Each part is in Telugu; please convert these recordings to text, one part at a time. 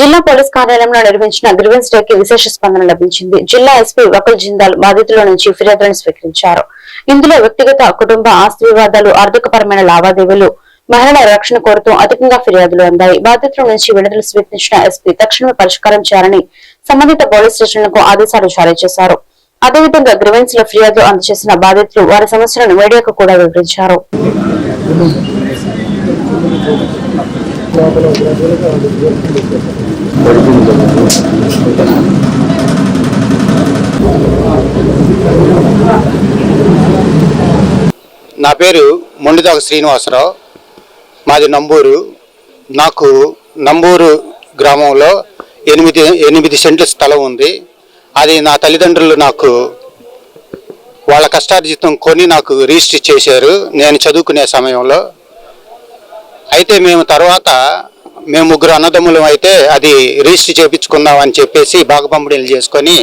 జిల్లా పోలీస్ కార్యాలయంలో నిర్వహించిన గ్రివెన్స్ డే కి విశేష స్పందన లభించింది. జిల్లా ఎస్పీ వకుల్ జిందాల్ బాధితుల నుంచి ఫిర్యాదులను స్వీకరించారు. ఇందులో వ్యక్తిగత కుటుంబ ఆస్తి వివాదాలు ఆర్థికపరమైన లావాదేవీలు మహిళల రక్షణ కోరుతూ అధికంగా ఫిర్యాదులు అందాయి. బాధితుల నుంచి విడుదల స్వీకరించిన ఎస్పీ తక్షణమే పరిష్కారం చేయాలని సంబంధిత పోలీస్ స్టేషన్లకు ఆదేశాలు జారీ చేశారు. అదేవిధంగా గ్రివెన్స్లో ఫిర్యాదు అందజేసిన బాధితులు వారి సమస్యలను మీడియాకు కూడా వివరించారు. నా పేరు మొండిదాక శ్రీనివాసరావు. మాది నంబూరు. నాకు నంబూరు గ్రామంలో ఎనిమిది ఎనిమిది సెంట్ల స్థలం ఉంది. అది నా తల్లిదండ్రులు నాకు వాళ్ళ కష్టార్జితం కొని నాకు రిజిస్టర్ చేశారు నేను చదువుకునే సమయంలో. అయితే మేము తర్వాత మేము ముగ్గురు అన్నదమ్ములం అయితే అది రిజిస్టర్ చేయించుకుందాం అని చెప్పేసి బాగపంపిణీలు చేసుకొని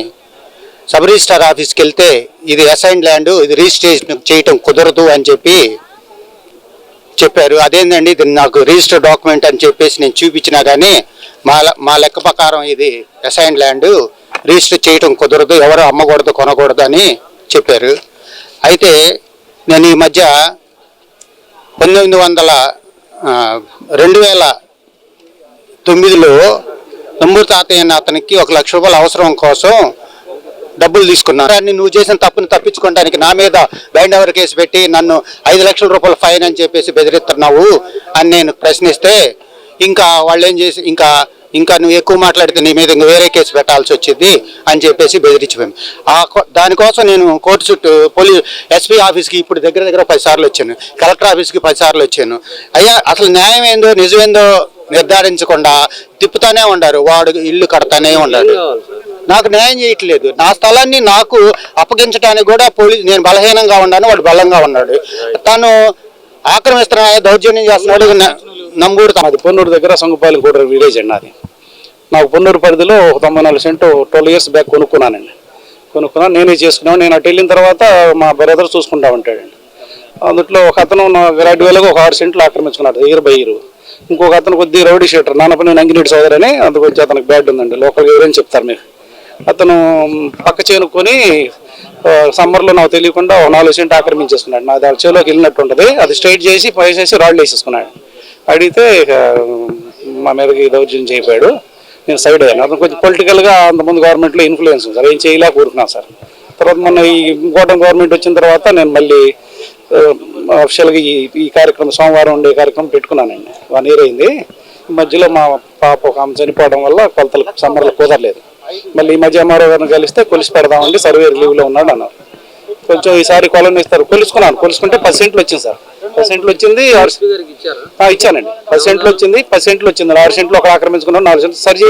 సబ్ రిజిస్టార్ ఆఫీస్కి వెళ్తే ఇది అసైన్ ల్యాండ్ ఇది రిజిస్ట్రేషన్ చేయటం కుదరదు అని చెప్పి చెప్పారు. అదేంటండి ఇది నాకు రిజిస్టర్ డాక్యుమెంట్ అని చెప్పేసి నేను చూపించినా కానీ మా మా లెక్క ప్రకారం ఇది అసైన్ ల్యాండ్ రిజిస్టర్ చేయటం కుదరదు ఎవరు అమ్మకూడదు కొనకూడదు అని చెప్పారు. అయితే నేను ఈ మధ్య పంతొమ్మిది వందల రెండు వేల తొమ్మిదిలో నంబూరు తాతయ్య అతనికి ఒక లక్ష రూపాయల అవసరం కోసం డబ్బులు తీసుకున్నాను దాన్ని నువ్వు చేసిన తప్పుని తప్పించుకోవడానికి నా మీద బైండ్ కేసు పెట్టి నన్ను ఐదు లక్షల రూపాయల ఫైన్ అని చెప్పేసి బెదిరిస్తున్నావు అని నేను ప్రశ్నిస్తే ఇంకా వాళ్ళు ఏం చేసి ఇంకా ఇంకా నువ్వు ఎక్కువ మాట్లాడితే నీ మీద ఇంకా వేరే కేసు పెట్టాల్సి వచ్చింది అని చెప్పేసి బెదిరించిపోయాం. ఆ కో- దానికోసం నేను కోర్టు చుట్టూ పోలీస్ ఎస్పీ ఆఫీస్కి ఇప్పుడు దగ్గర దగ్గర పదిసార్లు వచ్చాను. కలెక్టర్ ఆఫీస్కి పదిసార్లు వచ్చాను. అయ్యా అసలు న్యాయం ఏందో నిజమేందో నిర్ధారించకుండా తిప్పుతానే ఉండారు వాడు ఇల్లు కడతానే ఉన్నాడు నాకు న్యాయం చేయట్లేదు. నా స్థలాన్ని నాకు అప్పగించడానికి కూడా పోలీస్ నేను బలహీనంగా ఉన్నాను వాడు బలంగా ఉన్నాడు. తను ఆక్రమిస్తున్నాడు దౌర్జన్యం చేస్తున్నాడు న- నంబూరు తా- అది పొన్నూరు దగ్గర సంగపాలెం కూడా విలేజ్ అండి అది. నాకు పొన్నూరు పరిధిలో ఒక తొంభై నాలుగు సెంటు ట్వెల్వ్ ఇయర్స్ బ్యాక్ కొనుక్కున్నానండి. కొనుక్కున్నాను నేనే చేసుకున్నాను. నేను అటు వెళ్ళిన తర్వాత మా బ్రదర్ చూసుకుంటా ఉంటాడండి. అందులో ఒక అతను నా గ్రాడ్యువల్గా ఒక ఆరు సెంట్లు ఆక్రమించుకున్నాడు ఇయర్ బై ఇయర్ ఇంకొక అతను కొద్ది రౌడీ షీటర్ నాన్నపని నంగినీటి సోదరు అని అతనికి బ్యాడ్ ఉందండి. లోకల్గా ఎవరైనా చెప్తారు మీరు? అతను పక్క చేనుకొని సమ్మర్లో నాకు తెలియకుండా నాలుగు సెంట్ ఆక్రమించేసుకున్నాడు. నా దాని చేలోకి వెళ్ళినట్టు ఉంటుంది. అది స్ట్రైట్ చేసి పైసేసి రాళ్ళు వేసేసుకున్నాడు. అడిగితే ఇక, మా మీదకి దౌర్జన్యం చేయబోయాడు నేను సైడ్ అయ్యాను. అతను కొంచెం పొలిటికల్గా అంతకుముందు గవర్నమెంట్లో ఇన్ఫ్లుయెన్స్ ఉంది. సార్ ఏం చేయలేక ఊరుకున్నాను సార్. తర్వాత మొన్న ఈ ఇంకోటం గవర్నమెంట్ వచ్చిన తర్వాత నేను మళ్ళీ అఫిషియల్గా ఈ ఈ కార్యక్రమం సోమవారం ఉండే కార్యక్రమం పెట్టుకున్నానండి. వన్ ఇయర్ అయింది. ఈ మధ్యలో మా పాప ఒక ఆమె చనిపోవడం వల్ల కొలతలు సమ్మర్లో కుదరలేదు. మళ్ళీ ఈ మధ్య ఎంఆర్ఓ గారిని కలిస్తే కొలిసి పెడదామండి సర్వే లీవ్లో ఉన్నాడు అన్నారు. కొంచెం ఈసారి కొలను ఇస్తారు. కొలుసుకున్నాను. కొలుసుకుంటే పది సెంట్లు వచ్చింది సార్. పది సెంట్లు వచ్చింది ఇచ్చానండి పది సెంట్లు వచ్చింది పది సెంట్లు వచ్చింది ఆరు సెంట్లు ఒక ఆక్రమించుకున్నాను నాలుగు సెంట్లు. సరి